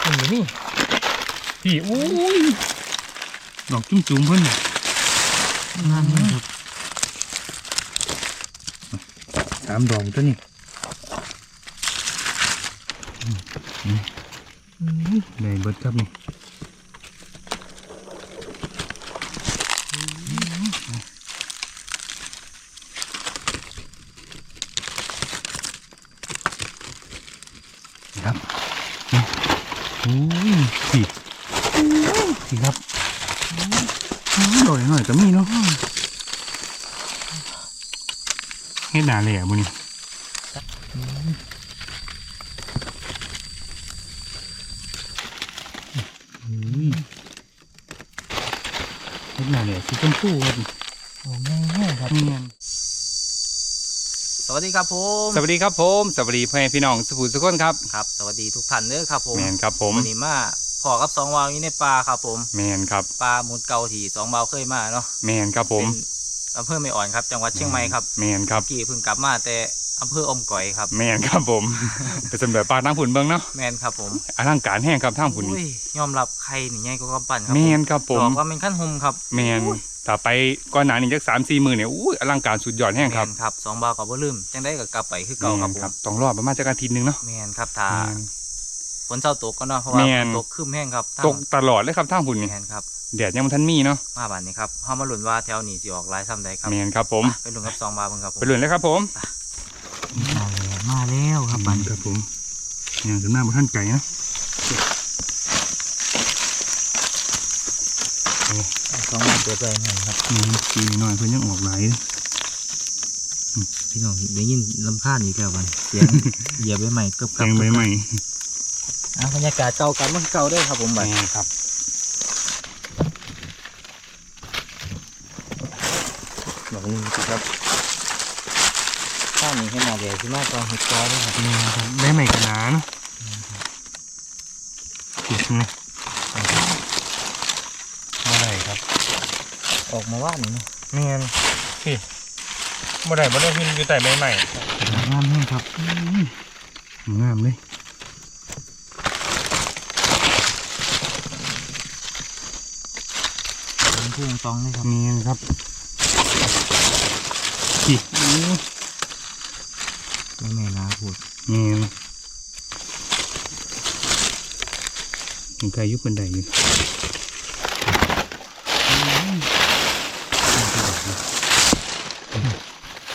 คุณอยู่นี่พี่อุ้ยดอกจุ้มจุ้มๆเพิ่นน่ะงามเลยครับสามดอกตัวนี้ได้เบิดครับนี่ครับโอ้ยสี่ สี่ครับดอกหน่อยๆก็มีเนาะเฮ็ดหนาเลยอะบุนี่อุ้ยเฮ็ดหนาเลยสีชมพูครับโอ้ง่ายง่ายครับเนียนสวัสดีครับผมสวัสดีครับผมสวัสดีพ่อแม่พี่น้องสุภูสุขคนครับครับ สวัสดีทุกท่านเด้อครับผมแมนครับผมวันนี้มา พอกับสองวาวอยู่ในป่าครับผมแมนครับป่าหมุดเก่าที่สองวาวเคยมาเนาะแมนครับผมเป็นอำเภอไม่อ่อนครับ จังหวัดเชียงใหม่ครับแมนครับกี่เพิ่งกลับมาแต่อำเภออมก๋อยครับแมนครับผมไปสำรวจป่าทางผุนเบิ้งเนาะแมนครับผมอลังการแห้งครับทางผุนอุ้นี่ยยอมรับใครนี่ใหญ่ก็กำปั้นครับแมนครับผมดอกว่าเป็นขั้นหมครับแมนถ้าไปก่อนหน้านี้จักสามสี่มือเนี่ยอู้ยอลังการสุดยอดแห้งครับแมนครับสองวาวกับบ่ลืมจังได้กับกลับไปคือเก่าครับแม่นผมครับต้องรอประมาณจักอาทิตย์หนึงเนาะแมนครับถ้าแม่น ฝนเช้าตกก็เนาะเพราะว่าแม่นฝนตกคืมแห้งครับตกตลอดเลยครับทางผุนนี่แมนครับแดดยังมันทันมีเนาะมาบ้านนี้ครับเฮามาลุ้นว่าแถวนี้สิออกหลายซ้ำใดครับแมนครับผม ไปลุ้นกับสองวาวเบิ่งครับผมไปเรื่อยเลยครับผมมาแล้วมาแล้วครับบันครับผมอย่างถึงหน้าบนท่านไก่นะสองมาเปิดใจหน่อยครับ นี่ปีหน่อยเพิ่นยังออกหลายพี่น้องได้ยินลำคาญอีกแล้วบันเสียง เหยียบใบใหม่เกือบแกงใบใหม่ อะบรรยากาศเก่ากันมันเก่าได้ครับผมบันแม่ครับดอกนี้สิครับข้าวนี้ให้มาเดี๋ยวที่มากกองเห็ดกอเลยครับแม่ครับใบใหม่กันหนาเนาะติดนะอะไรครับ ออกมาว่านี่นะแม่นพี่บ่ได้บ่ได้พินอยู่แต่ใบใหม่งามแห้งครับงามเลย เป็นผู้ตองเลยครับแม่นครับพี่ใบใหม่นาพูดแม่นยังไกลอยุบคนใดอยู่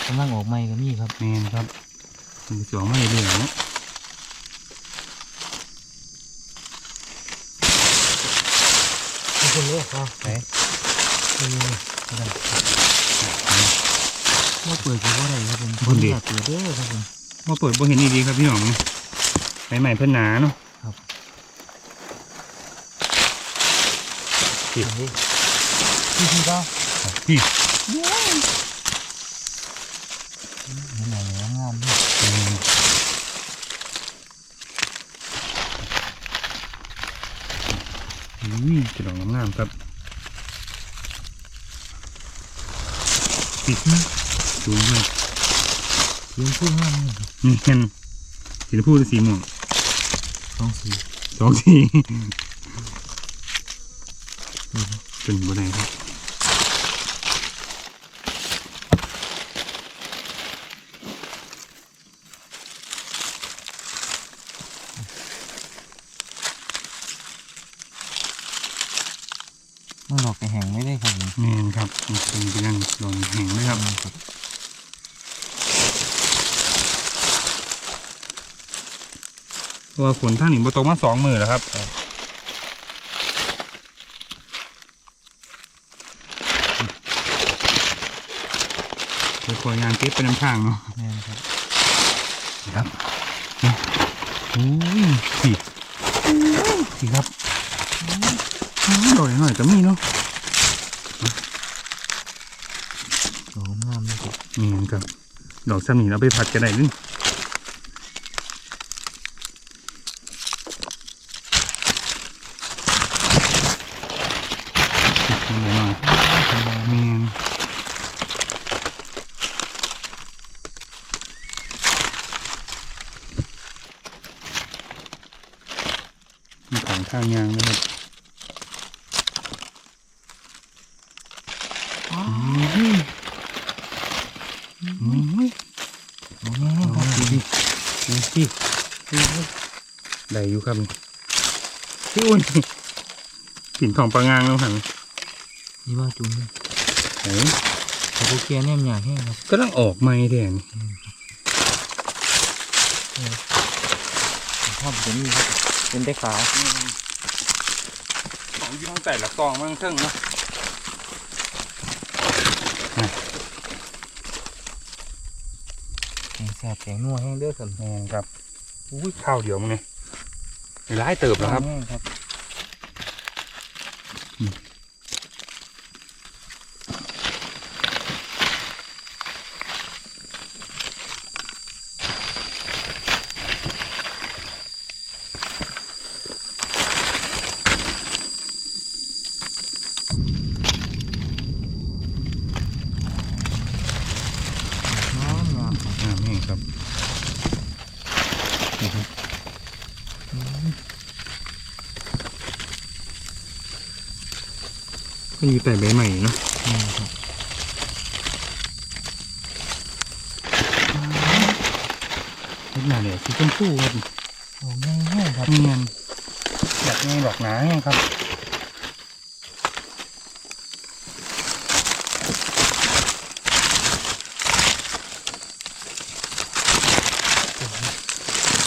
กำลังออกใหม่ก็มีครับแม่นครับมันสองมาเรื่อยๆเนาะมีคนรู้ครับไหน ว่าเปิดก็ว่าไรครับผมบุญดีอยากเปิดเด้อครับผมมาเปิดบ่เห็นดีๆครับพี่น้องใบใหม่เพิ่นหนาเนาะพี่พี่พี่ก็พี่นี่ไหนแล้วงามด้วยอุ้ยกระดองงามๆครับ ปิดนะสูงเลยเลี้ยงผู้งามเลยครับนี่เห็นสีชมพูหรือสีม่วงสองสีสองสีเป็นบ่ได้ครับ มันหลอกไปแห้งไม่ได้ครับผม แม่นครับมันเป็นไปยังดองแห้งเลยครับ ครับ เพราะ ว่าฝนท่างนี่บ่ตกมาสองมือแล้วครับค่อยๆงานเก็บไปน้ำทางเนาะแม่นครับครับโอ้ยสีสีครับดอกหน่อยก็มีเนาะโอ้งามเลยครับนี่ครับดอกซ้ำนี่เราไปผัดกันได้นึงนี่หน่อยแมน มี ของทางยางนะครับอืมอืมโอ้แม่ครับดูดิดูสิได้อยู่ครับพี่อ้วนปิ่นของปลางางแล้วหันนี่ว่าจุ่มไหนเขาโอเคแน่มอย่างแห้งครับก็ต้องออกไม่แดงชอบตัวนี้ครับ เป็นได้ขาวของยี่ห้อแต่ละกองมันเครื่องเนาะแกงแสบแกงนัวแห้งเด้อสันแม่นครับอุ้ยข้าวเดียวมั้งเนี่ยร้ายเติบแล้วครับ แห้งครับ น้ำงามครับ อ่าแม่งครับ นี่ครับ มันมี แต่ใบใหม่เนาะนี่ครับเล็กหนาเนี่ยสีชมพูครับโอ้แห้งแห้งครับเนียนอยากไงดอกหนาไงครับ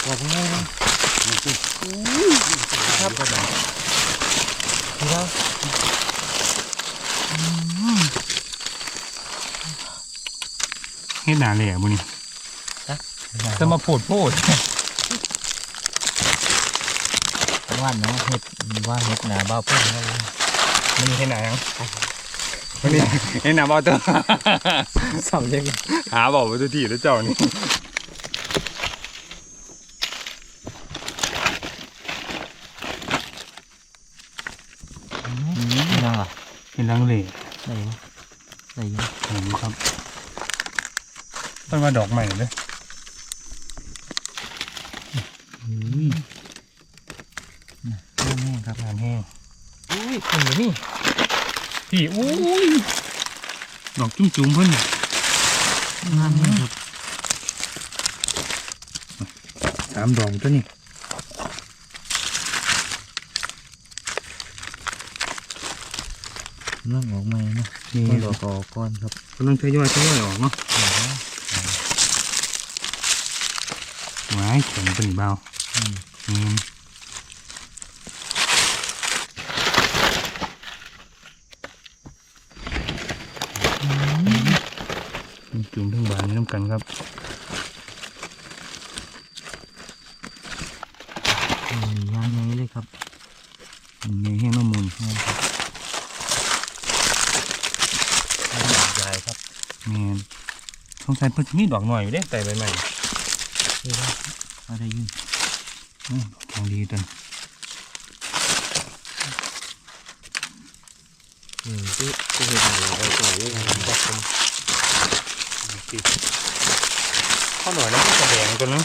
บอกง่ายนะนี่สิครับคือว่า เฮ็ดหนาแหล่บุนี่จะมาโพดโพดว่านเนาะเห็ดว่าเห็ดหนาบ้าเพิ่งครับมันมีเฮ็ดหนายังมันนี่เฮ็ดหนาบอเตอร์สำเร็จหาบอกว่าจะทีแล้วเจ้านี่ นั่งอะ เป็นลังเล ไหนวะไหนวะ เห็นไหมครับ ต้นว่าดอกใหม่เลยอุ้ยแห้งครับงานแห้งอุ้ยคนอยู่นี่พี่อุ้ยดอกจุ้มจุ้มๆเพิ่นน่ะงามแห้งครับสามดอกตัวนี้นั่งออกมาเนาะนี่ต้องรอก่อก่อนครับกำลังทยอยทยอยออกเนาะ ไม้แข็งเป็นเบาอืมอืมจุ่มทั้งบานนี่น้ำกันครับอืมยางไงเลยครับมีแห้งน้ำมูลแห้งครับใหญ่ครับแมนสงสัยเพิ่นจะมีดอกหน่อยอยู่เด้แต่ใบใหม่ นี่ครับอะไรยินอืมดอกดีตันอืมที่ที่เห็นอยู่ไอ้ตัวนี้ครับผมติดข้าวหน่อยแล้วก็แสดงตัวนึง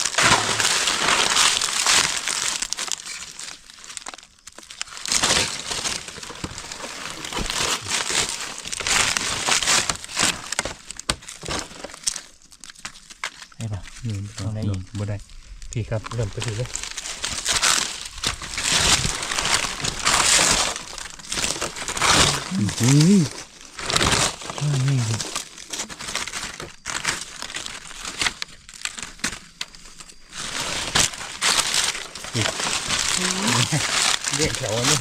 ใช่ปะ นี่ เอา ไหนอีกบ่ได้พี่ครับเริ่มไปถือเลยอุ้ยอ่านี่ครับเรียกแถวนี่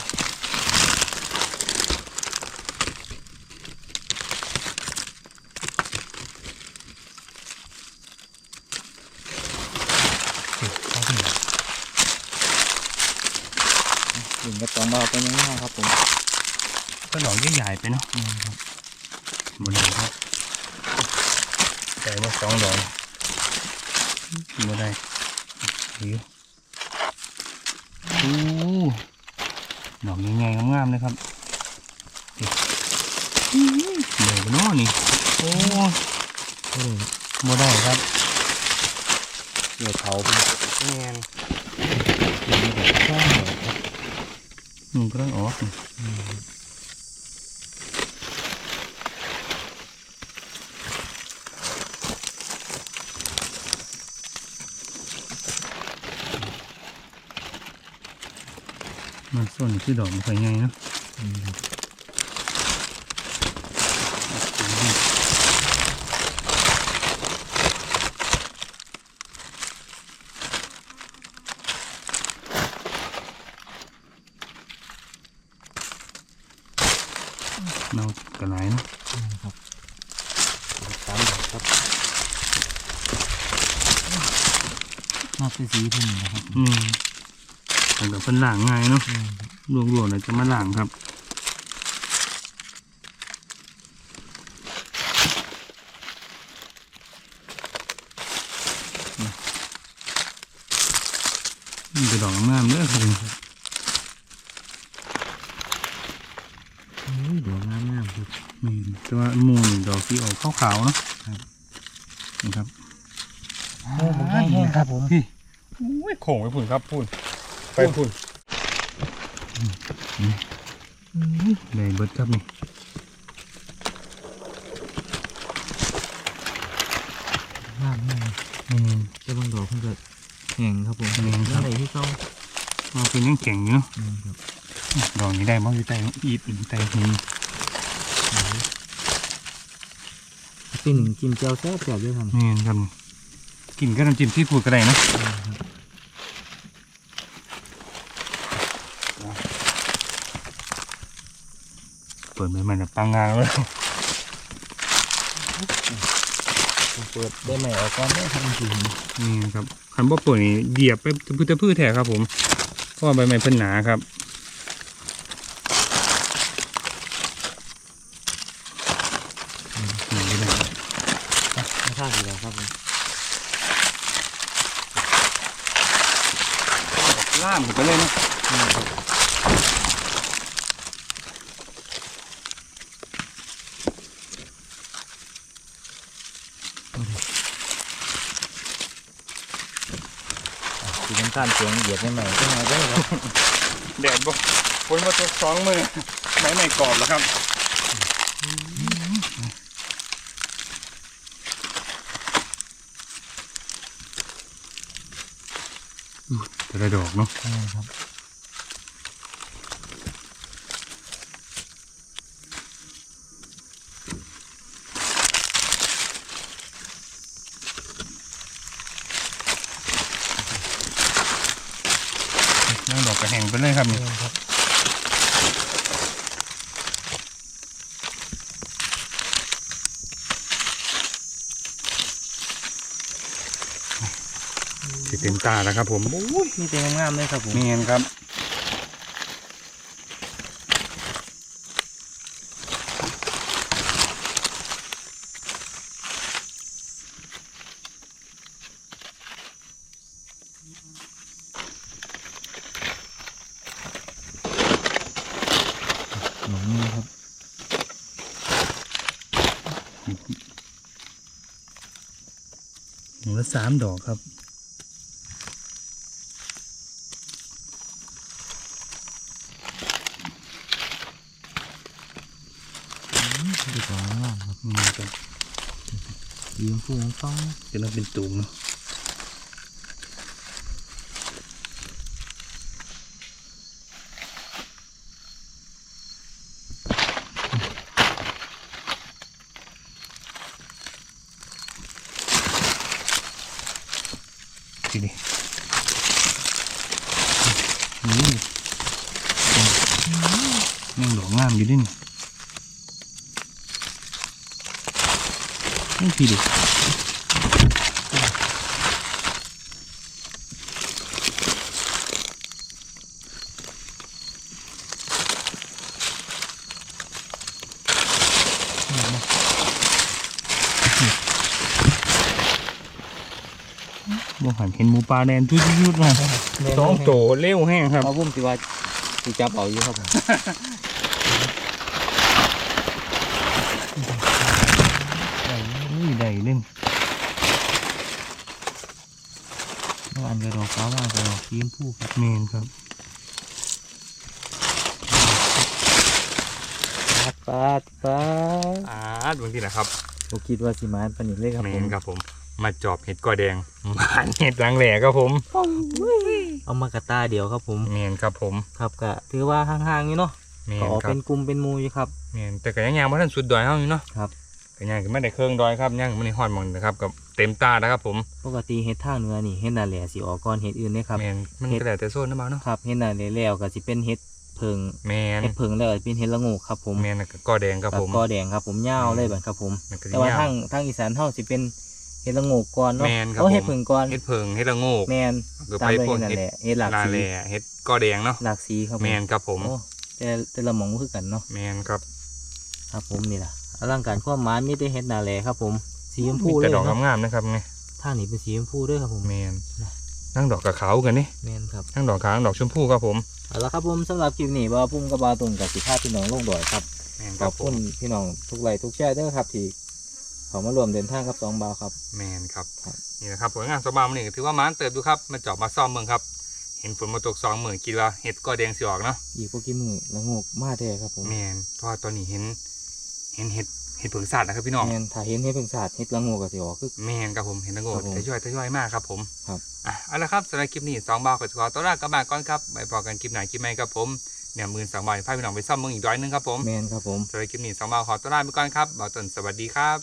ถึงกระตองเบาไปยังไงครับผมก็ดอกใหญ่ๆไปเนาะนี่ครับบนนี้ครับใส่มาสองดอกบ่ได้ถืออู้ดอกใหญ่ๆงามๆเลยครับนี่เดี๋ยวไปเนาะนี่โอ้เท่าไหร่นะบ่ได้ครับเกี่ยวเขาไปแมนมีแบบแค่ไหนครับ มันก็ต้องออกมันส่วนที่ดอกมันค่ไงเนาะ อืม เน่ากันไหนเนาะครับสามดอกครับมาเป็นสีเพิ่นนะครับ อืมแต่เดี๋ยวเป็นหลางง่ายเนาะอืมรวมๆเลยจะมาหลางครับ นี่เป็นดอกงามเด้อครับ โอ้ยดอกงามงามครับ นี่ แต่ว่าหมูนี่ดอกที่ออกขาวๆเนาะนี่ครับโอ้ผมแห้งๆครับผมพี่อุ้ยโข่งไปพุ่นครับพุ่นไปพุ่นได้เบิดครับนี่งามมากอืมจะบางดอกเพิ่นก็แห้งครับผมแห้งครับอะไรที่เขามาเป็นยังแข็งอยู่เนาะอืมครับดอกนี้ได้บ้างอยู่ใต้อีบอยู่ใต้หิน เป็นหนึ่งกินเจียวแซ่บแซ่บด้วยครับนี่ครับกินก็น้ำจิ้มซีฟู้ดก็ได้นะเปิดใหม่ๆนะปังงานแล้วผมเปิดได้ใหม่ออกก่อนได้ทำจริงนี่ครับคันบ่เปิดนี่เหยียบไปพืชตะพืชแท้ครับผมเพราะว่าใบไม้เพิ่นหนาครับนี่ก็ได้ ไม่ทราบอยู่แล้วครับผมล่ามขึ้นไปเลยเนาะสีน้ำตาลเสียงเหยียดได้ใหม่ก็มาได้ครับแดดบ่ฝนมาตกสองมือใบไม้กรอบแล้วครับ แต่ละดอกเนาะใช่ครับ นั่งดอกกระแหงไปเลยครับนี่ ครับ สิเต็มตาแล้วครับ ผมโอ้ยนี่เป็นงามๆเลยครับผมเนียนครับหนูนี่ครับหนึ่งละสามดอกครับ ดีกว่างามครับนี่ครับสีชมพูฟ้องจะนับเป็นตุ่มเนาะทีนี้นี่ยังดอกงามอยู่ดินี่ นี่พี่ดิบ่หันเห็นหมูปลาแดนทุดๆๆมาสองโตเร็วแห้งครับเอาพุ่มสิว่าสิจับเอาอยู่ครับผมได้อุ้ ยได้เล่นเมื่อวานกระดอกฟ้ามากระดอกสีชมพูครับเมนครับปาดปาดอ่าดูที่นะครับบ่คิดว่าสิมาปานนี้เลยครับเมผมนครับผม มาจอบเห็ดกอแดงมาเห็ดรังแหล่ครับผมเอามากระตาเดียวครับผมเมนครับผมครับก็ถือว่าห่างๆอยู่เนาะเมก็นออกครัเป็บนกลุ่มเป็นหมู่อยู่ครับเมนแต่ก็ยังยังไม่ทันสุดดอยเฮาอยู่เนาะครับ ก็ยังไม่ได้เครื่องดอยครับยังไม่ได้ฮอดหมองนะครับกับเต็มตานะครับผมปกติเฮ็ดทางเหนือนี่เฮ็ดนาแหล่สิออกก่อนเฮ็ดอื่นเด้ครับเมนมันเฮ็ดก็แล้วแต่โซนนะบ้าเนาะครับเฮ็ดนาแหล่แล้วก็สิเป็นเฮ็ดเพิงเมนเฮ็ดเพิงแล้วก็เป็นเฮ็ดละโงกครับผมเมนก็กอแดงครับผมกอแดงครับผมยาวเลยบัดครับผมมันก็สิแต่ว่ายาวทางทางอีสานเฮาสิเป็นเฮ็ดละโงกก่อนเนาะแม่นครับเอาเฮ็ดผมเพิงก่อนเห็ดเพิงเห็ดละโงกแม่นหรือตาไปมด้วยพวกเฮ็ดนั่นเห็ดแหละเฮ็ดหลากลาสีแหล่เห็ดกอแดงเนาะหลากสีครับผมแมนครับผมโอ้แต่แต่ละหม่องบ่คือกันเนาะแมนครับ ครับผมนี่ล่ะ อลังการความหมายมีแต่เฮ็ดนาแหล่ครับ ผมสีชมพูมีเลแต่ยดอกเนาะงามๆนะครับไงทางนี้เป็นสีชมพูด้วยครับผม แมนนั่งดอกกับขาวกันนี่แม่นครับ นั่งดอกขาวนั่งดอกชมพูครับผมเอาละครับผมสำหรับคลิปนี้บ่าวพุ่มกับบาวตุนกับสิพาพี่น้องลงดอยครับแมนขครัอบบผคุมณพี่น้องทุกไลค์ทุกแชร์เด้อครับที่เขามารวมเดินทางกับสองบาวครับ แมนครับครับ นี่นะครับผลงานสมบามอนี่ก็ถือว่ามันเติบดูครับมาเจอบมาซ่อมเมืองครับ เห็นฝนมาตกสองหมื่นคิดว่าเห็ดกอแดงสิออกเนาะอีกพวกกี่มือละงกมาแท้ครับผมแมนเพราะว่าตอนนี้เห็น เห็นเห็ดเห็ดเผือกสัตว์นะครับพี่น้องแม่นถ้าเห็นเฮ็ดเพิ่งศาสตร์เฮ็ดละงกก็สิออกคือ แมนครับผมเห็นตะโกครับผมทยอยทยอยมากครับผมครับอะเอาละครับสำหรับคลิปนี้สองบาทขอขอต้อนรับกลับมาก่อนครับไปพอกันคลิปไหนคลิปไหนครับผมเนี่ยหมื่นสองบาทพาพี่น้องไปซ่อมเมืองอีกร้อยหนึงครับผมแม่นครับผมสำหรับคลิปนี้สองบาทขอต้อนรับไปก่อนครับบ่าวต้นสวัสดีครับ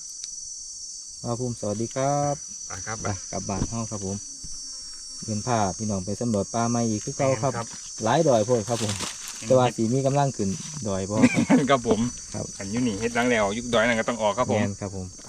บาวพุ่มสวัสดีครับไปครับไปกลับบ้านเฮาครับผมเดินพาพี่น้องไปสำรวจป่าใหม่อีกคือเก่าครับครับหลายดอยโพดครับผม แต่ว่าสีมีกำลังขึ้นดอยบ่ ครับครับผมครับ อันอยูนี่เฮ็ดรังแล้วยุคดอยนั่นก็ต้องออกครับผม แม่นครับผมไป